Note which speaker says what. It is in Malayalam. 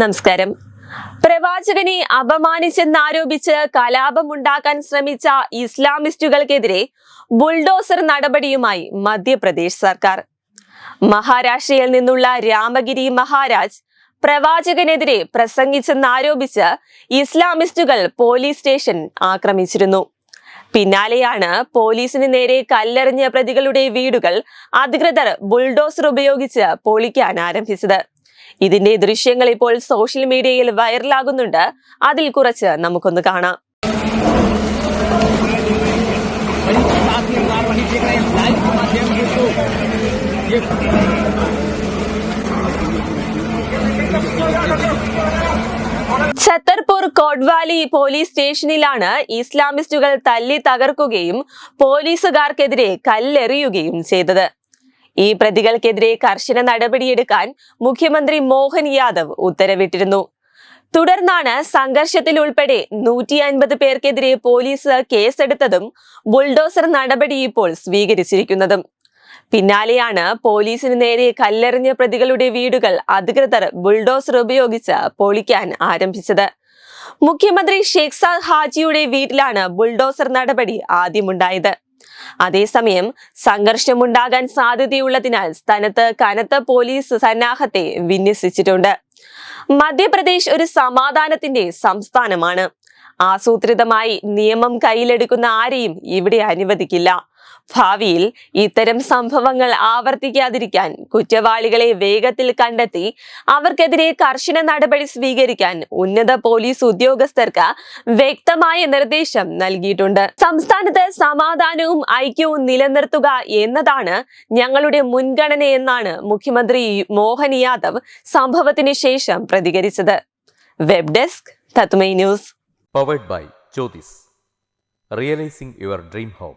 Speaker 1: നമസ്കാരം. പ്രവാചകനെ അപമാനിച്ചെന്നാരോപിച്ച് കലാപമുണ്ടാക്കാൻ ശ്രമിച്ച ഇസ്ലാമിസ്റ്റുകൾക്കെതിരെ ബുൾഡോസർ നടപടിയുമായി മധ്യപ്രദേശ് സർക്കാർ. മഹാരാഷ്ട്രയിൽ നിന്നുള്ള രാമഗിരി മഹാരാജ് പ്രവാചകനെതിരെ പ്രസംഗിച്ചെന്നാരോപിച്ച് ഇസ്ലാമിസ്റ്റുകൾ പോലീസ് സ്റ്റേഷൻ ആക്രമിച്ചിരുന്നു. പിന്നാലെയാണ് പോലീസിന് നേരെ കല്ലെറിഞ്ഞ പ്രതികളുടെ വീടുകൾ അധികൃതർ ബുൾഡോസർ ഉപയോഗിച്ച് പൊളിക്കാൻ ആരംഭിച്ചത്. ഇതിന്റെ ദൃശ്യങ്ങൾ ഇപ്പോൾ സോഷ്യൽ മീഡിയയിൽ വൈറലാകുന്നുണ്ട്. അതിൽ കുറച്ച് നമുക്കൊന്ന് കാണാം. ഛത്തർപൂർ കോഡ്വാലി പോലീസ് സ്റ്റേഷനിലാണ് ഇസ്ലാമിസ്റ്റുകൾ തല്ലി തകർക്കുകയും പോലീസുകാർക്കെതിരെ കല്ലെറിയുകയും ചെയ്തത്. ഈ പ്രതികൾക്കെതിരെ കർശന നടപടിയെടുക്കാൻ മുഖ്യമന്ത്രി മോഹൻ യാദവ് ഉത്തരവിട്ടിരുന്നു. തുടർന്നാണ് സംഘർഷത്തിൽ ഉൾപ്പെടെ നൂറ്റി അൻപത് പേർക്കെതിരെ പോലീസ് കേസെടുത്തതും ബുൾഡോസർ നടപടി ഇപ്പോൾ സ്വീകരിച്ചിരിക്കുന്നതും. പിന്നാലെയാണ് പോലീസിന് നേരെ കല്ലെറിഞ്ഞ പ്രതികളുടെ വീടുകൾ അധികൃതർ ബുൾഡോസർ ഉപയോഗിച്ച് പൊളിക്കാൻ ആരംഭിച്ചത്. മുഖ്യമന്ത്രി ഷേഖ് സാദ് ഹാജിയുടെ വീട്ടിലാണ് ബുൾഡോസർ നടപടി ആദ്യമുണ്ടായത്. അതേസമയം സംഘർഷമുണ്ടാകാൻ സാധ്യതയുള്ളതിനാൽ സ്ഥലത്ത് കനത്ത പോലീസ് സന്നാഹത്തെ വിന്യസിച്ചിട്ടുണ്ട്. മധ്യപ്രദേശ് ഒരു സമാധാനത്തിന്റെ സംസ്ഥാനമാണ്. ആസൂത്രിതമായി നിയമം കയ്യിലെടുക്കുന്ന ആരെയും ഇവിടെ അനുവദിക്കില്ല. ഭാവിയിൽ ഇത്തരം സംഭവങ്ങൾ ആവർത്തിക്കാതിരിക്കാൻ കുറ്റവാളികളെ വേഗത്തിൽ കണ്ടെത്തി അവർക്കെതിരെ കർശന നടപടി സ്വീകരിക്കാൻ ഉന്നത പോലീസ് ഉദ്യോഗസ്ഥർക്ക് വ്യക്തമായ നിർദ്ദേശം നൽകിയിട്ടുണ്ട് സംസ്ഥാനത്ത് സമാധാനവും ഐക്യവും നിലനിർത്തുക എന്നതാണ് ഞങ്ങളുടെ മുൻഗണനയെന്നാണ് മുഖ്യമന്ത്രി മോഹൻ യാദവ് സംഭവത്തിന് ശേഷം പ്രതികരിച്ചത് web desk തത്മൈ news
Speaker 2: Powered by Jyotis. Realizing your dream home.